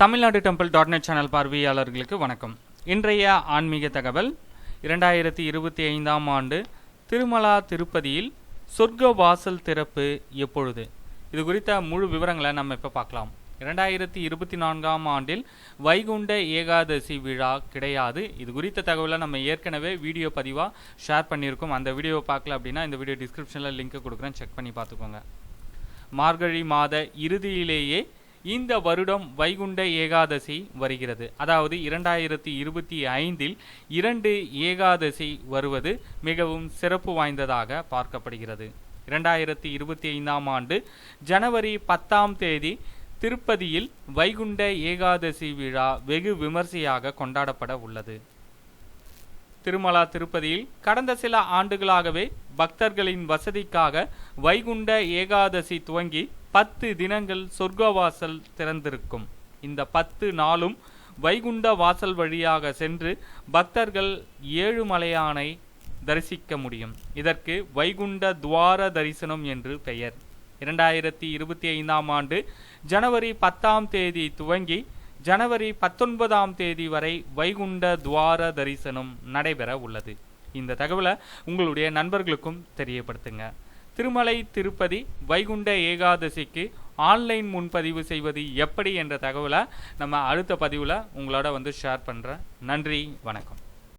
Tamil Nadu temple dot net channel பார்வையாளர்களுக்கு வணக்கம். இன்றைய ஆன்மீக தகவல் இரண்டாயிரத்தி இருபத்தி ஐந்தாம் ஆண்டு திருமலா திருப்பதியில் சொர்க்க வாசல் திறப்பு எப்பொழுது? இது குறித்த முழு விவரங்களை நம்ம இப்போ பார்க்கலாம். இரண்டாயிரத்தி இருபத்தி நான்காம் ஆண்டில் வைகுண்ட ஏகாதசி விழா கிடையாது. இது குறித்த தகவலை நம்ம ஏற்கனவே வீடியோ பதிவாக ஷேர் பண்ணியிருக்கோம். அந்த வீடியோவை பார்க்கல அப்படின்னா இந்த வீடியோ டிஸ்கிரிப்ஷனில் லிங்க் கொடுக்குறேன். செக் பண்ணி பார்த்துக்கோங்க. மார்கழி மாத இறுதியிலேயே இந்த வருடம் வைகுண்ட ஏகாதசி வருகிறது. அதாவது இரண்டாயிரத்தி இருபத்தி ஐந்தில் இரண்டு ஏகாதசி வருவது மிகவும் சிறப்பு வாய்ந்ததாக பார்க்கப்படுகிறது. இரண்டாயிரத்தி இருபத்தி ஐந்தாம் ஆண்டு ஜனவரி பத்தாம் தேதி திருப்பதியில் வைகுண்ட ஏகாதசி விழா வெகு விமர்சையாக கொண்டாடப்பட உள்ளது. திருமலா திருப்பதியில் கடந்த சில ஆண்டுகளாகவே பக்தர்களின் வசதிக்காக வைகுண்ட ஏகாதசி துவங்கி பத்து தினங்கள் சொர்க்கவாசல் திறந்திருக்கும். இந்த பத்து நாளும் வைகுண்ட வாசல் வழியாக சென்று பக்தர்கள் ஏழுமலையானை தரிசிக்க முடியும். இதற்கு வைகுண்ட துவார தரிசனம் என்று பெயர். இரண்டாயிரத்தி இருபத்தி ஐந்தாம் ஆண்டு ஜனவரி பத்தாம் தேதி துவங்கி ஜனவரி பத்தொன்பதாம் தேதி வரை வைகுண்ட துவார தரிசனம் நடைபெற உள்ளது. இந்த தகவலை உங்களுடைய நண்பர்களுக்கும் தெரியப்படுத்துங்க. திருமலை திருப்பதி வைகுண்ட ஏகாதசிக்கு ஆன்லைன் முன்பதிவு செய்வது எப்படி என்ற தகவலை நம்ம அடுத்த பதிவில் உங்களோட வந்து ஷேர் பண்ணுறேன் நன்றி வணக்கம்.